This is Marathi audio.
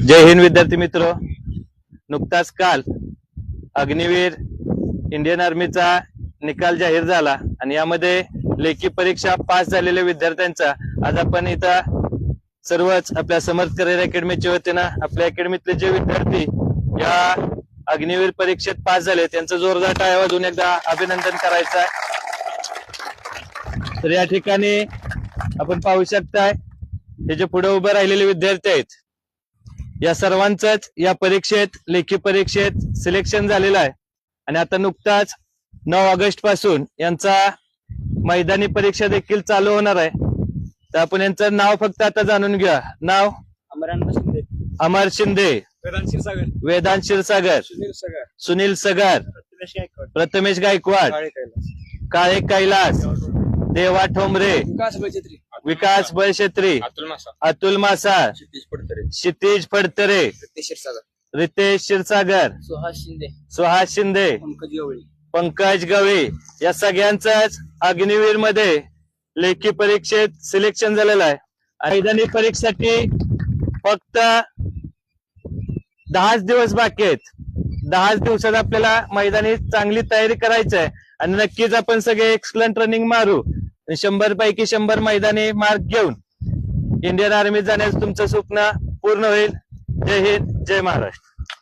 जय हिंद विद्यार्थी मित्र. नुकताच काल अग्निवीर इंडियन आर्मीचा निकाल जाहीर झाला आणि यामध्ये लेखी परीक्षा पास झालेल्या विद्यार्थ्यांचा आज आपण इथं सर्वच आपल्या समर्थ करिअर अकॅडमीच्या वतीनं आपल्या अकॅडमीतले जे विद्यार्थी या अग्निवीर परीक्षेत पास झाले त्यांचं जोरदार टाळ्या अजून एकदा अभिनंदन करायचं आहे तर या ठिकाणी आपण पाहू शकताय हे जे पुढे उभे राहिलेले विद्यार्थी आहेत या सर्वांचंच या परीक्षेत लेखी परीक्षेत सिलेक्शन झालेलं आहे. आणि आता नुकताच नऊ ऑगस्टपासून यांचा मैदानी परीक्षा देखील चालू होणार आहे. तर आपण यांचं नाव फक्त आता जाणून घ्या नाव? अमरान शिंदे अमर शिंदे. वेदांत क्षीरसागर सुनील सगर. सुनील सगर. प्रतिमेश गायकवाड. प्रथमेश गायकवाड. काळे कैलास. काळे कैलास. देवा ठोंबरे. विकास बळशेत्री अतुल मासा. अतुल मासाळ क्षितिज पडतरे. क्षितिज फडतरे रितेश क्षीरसागर. रितेश क्षीरसागर सुहास शिंदे. सुहास शिंदे पंकज गवळी. पंकज गवळी. या सगळ्यांचाच अग्निवीरमध्ये लेखी परीक्षेत सिलेक्शन झालेलं आहे. मैदानी परीक्षेसाठी फक्त दहाच दिवस बाकी आहेत. दहाच दिवसात आपल्याला मैदानी चांगली तयारी करायची आहे. आणि नक्कीच आपण सगळे एक्सलंट रनिंग मारू. शंभर पैकी शंभर मैदानी मार्क घेऊन इंडियन आर्मीत जाण्याचं तुमचं स्वप्न पूर्ण होईल. जय हिंद जय महाराष्ट्र.